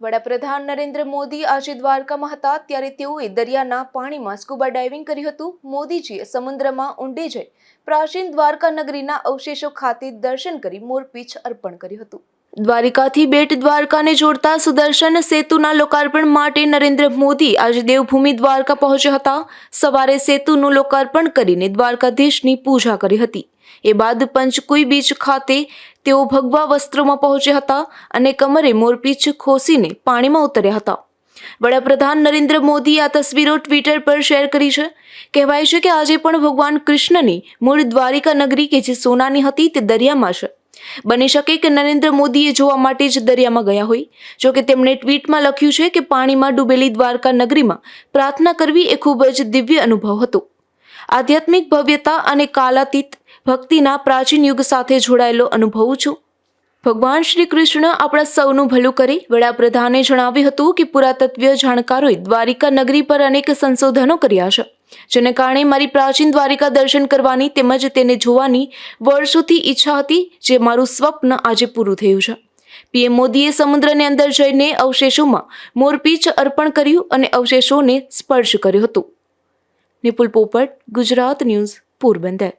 વડાપ્રધાન નરેન્દ્ર મોદી આજે દ્વારકામાં હતા ત્યારે તેઓએ દરિયાના પાણીમાં સ્કુબા ડાઇવિંગ કર્યું હતું. મોદીજીએ સમુદ્રમાં ઊંડે જઈ પ્રાચીન દ્વારકા નગરીના અવશેષો ખાતે દર્શન કરી મોરપીછ અર્પણ કર્યું હતું. દ્વારિકાથી બેટ દ્વારકાને જોડતા સુદર્શન સેતુના લોકાર્પણ માટે નરેન્દ્ર મોદી આજે દેવભૂમિ દ્વારકા પહોંચ્યા હતા. સવારે સેતુનું લોકાર્પણ કરીને દ્વારકાધીશની પૂજા કરી હતી. એ બાદ પંચકુઈ બીચ ખાતે તેઓ ભગવા વસ્ત્રોમાં પહોંચ્યા હતા અને કમરે મોરપીચ ખોસીને પાણીમાં ઉતર્યા હતા. વડાપ્રધાન નરેન્દ્ર મોદીએ આ તસવીરો ટ્વિટર પર શેર કરી છે. કહેવાય છે કે આજે પણ ભગવાન કૃષ્ણની મૂળ દ્વારિકા નગરી કે જે સોનાની હતી તે દરિયામાં છે. બની શકે કે નરેન્દ્ર મોદીએ જોવા માટે જ દરિયામાં ગયા હોય? જો કે તેમણે ટ્વીટમાં લખ્યું છે કે પાણીમાં ડૂબેલી દ્વારકા નગરીમાં પ્રાર્થના કરવી એ ખૂબ જ દિવ્ય અનુભવ હતો. આધ્યાત્મિક ભવ્યતા અને કાલાતીત ભક્તિના પ્રાચીન યુગ સાથે જોડાયેલો અનુભવું છું. ભગવાન શ્રી કૃષ્ણ આપણા સૌનું ભલું કરી વડાપ્રધાને જણાવ્યું હતું કે પુરાતત્વીય જાણકારોએ દ્વારિકા નગરી પર અનેક સંશોધનો કર્યા છે, જેને કારણે મારી પ્રાચીન દ્વારિકા દર્શન કરવાની તેમજ તેને જોવાની વર્ષોથી ઈચ્છા હતી જે મારું સ્વપ્ન આજે પૂરું થયું છે. પીએમ મોદીએ સમુદ્રની અંદર જઈને અવશેષોમાં મોરપીચ અર્પણ કર્યું અને અવશેષોને સ્પર્શ કર્યો હતો. નિપુલ પોપટ, ગુજરાત ન્યૂઝ, પોરબંદર.